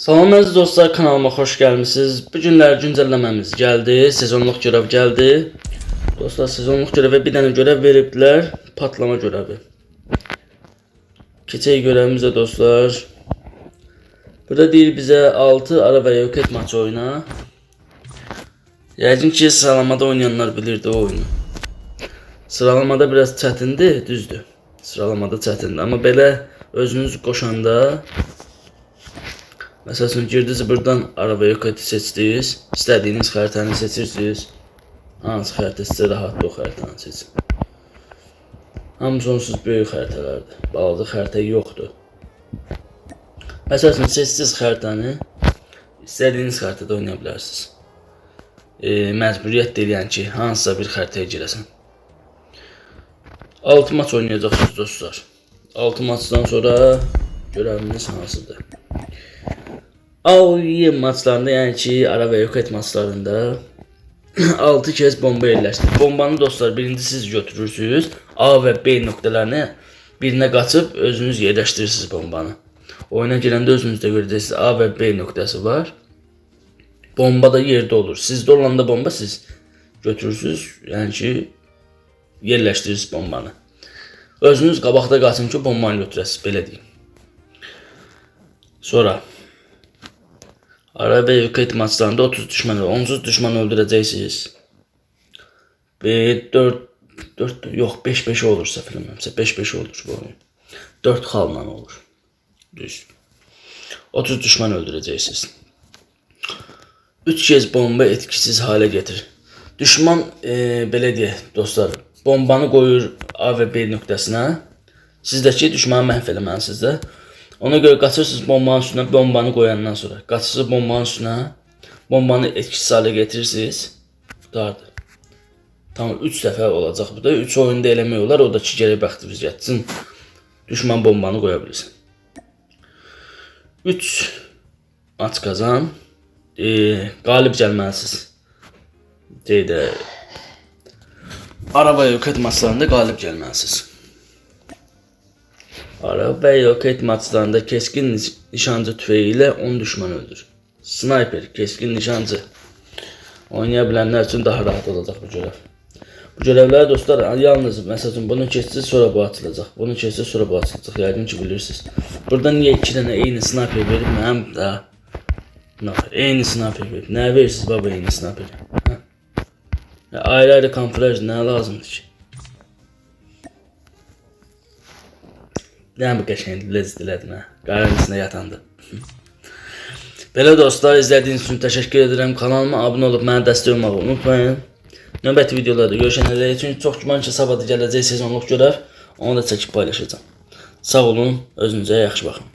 Salam əziz dostlar, kanalıma xoş gəlmisiniz. Bu günlər güncəlləməmiz gəldi, sezonluq görev gəldi. Dostlar, sezonluq görevə bir dənə görev veribdilər, patlama görevi. Keçək görevimizə dostlar. Burada deyir bizə 6 ara və yok et maçı oyna. Yəqin ki, sıralamada oynayanlar bilirdi o oyunu. Sıralamada biraz çətindir, düzdür. Sıralamada çətindir, amma belə özünüz qoşanda Məsələn, girdiniz buradan araba yok eti seçdiniz. İstədiyiniz xəritəni seçirsiniz. Hansı xəritə sizə rahatdır o xəritəni seçin. Hamısı onsuz böyük xəritələrdir. Balaca xəritə yoxdur. Məsələn, seçdiniz xəritəni. İstədiyiniz xəritədə oynaya bilərsiniz. E, məcburiyyət deyil yəni ki, hansısa bir xəritəyə girəsən. 6 maç oynayacaqsınız dostlar. 6 maçdan sonra görevimiz hansıdır? AOE maçlarında yəni ki, ara və yok et maçlarında 6 kez bomba yerləşdir. Bombanı dostlar birinci siz götürürsünüz. A və B nöqtələrini birinə qaçıb özünüz yerləşdirirsiniz bombanı. Oyuna girəndə özünüz də görəcəksiniz A və B nöqtəsi var. Bomba da yerdə olur. Sizdə olanda bomba siz götürürsünüz. Yəni ki, yerləşdirirsiniz bombanı. Özünüz qabaqda qaçın ki, bombanı götürəsiniz, belə deyim. Sonra Ara ve yukarı maçlarında 30 düşman, 10 düşman öldüreceksiniz. Ve 4 4 yok 5 5 olursa filmimse 5 5 olur bu oyun. 4 xalla olur. Düz. 30 düşman öldüreceksiniz. 3 kez bomba etkisiz hale getir. Düşman e, belə dostlar, bombanı qoyur A və B nöqtəsinə. Sizdəki düşmanı məhv eləməlisiniz də. Ona görə qaçırsınız bombanın üstünə, bombanı qoyandan sonra. Qaçırsınız bombanın üstünə, bombanı etkisiz hale getirirsiniz. Qutardı. Tamam 3 dəfə olacaq bu da. 3 oyunda eləmək olar. O da ki, gərək bəxtimiz yetsin. Düşman bombanı qoya bilirsin. 3 maç qazan. E, qalib gəlməlisiniz. Deyir də Araba yoket maçlarında qalib gəlməlisiniz. Ara və roket maçlarında keskin niş- nişancı tüfeği ilə 10 düşman öldür. Sniper, keskin nişancı. Oynaya bilənlər üçün daha rahat olacaq bu görev. Bu görevlər dostlar yalnız məsələn bunu keçsiniz sonra bu açılacaq. Bunu keçsiniz sonra bu açılacaq. Yəqin ki bilirsiniz. Burada niyə 2 dənə eyni sniper verib mənim də nə eyni sniper verib. Nə verirsiniz baba eyni sniper? Hə? Ya ayrı ayrı kamuflaj nə lazımdır ki? Bu qəşəng lezzət elədin ha. Qarın içində yatandı. Belə dostlar izlədiyiniz üçün təşəkkür edirəm. Kanalıma abunə olub mənə dəstək olmağı unutmayın. Növbəti videolarda görüşənlər üçün çox güman ki sabah da gələcək sezonluq görəv. Onu da çəkib paylaşacağam. Sağ olun, özünüzə yaxşı baxın.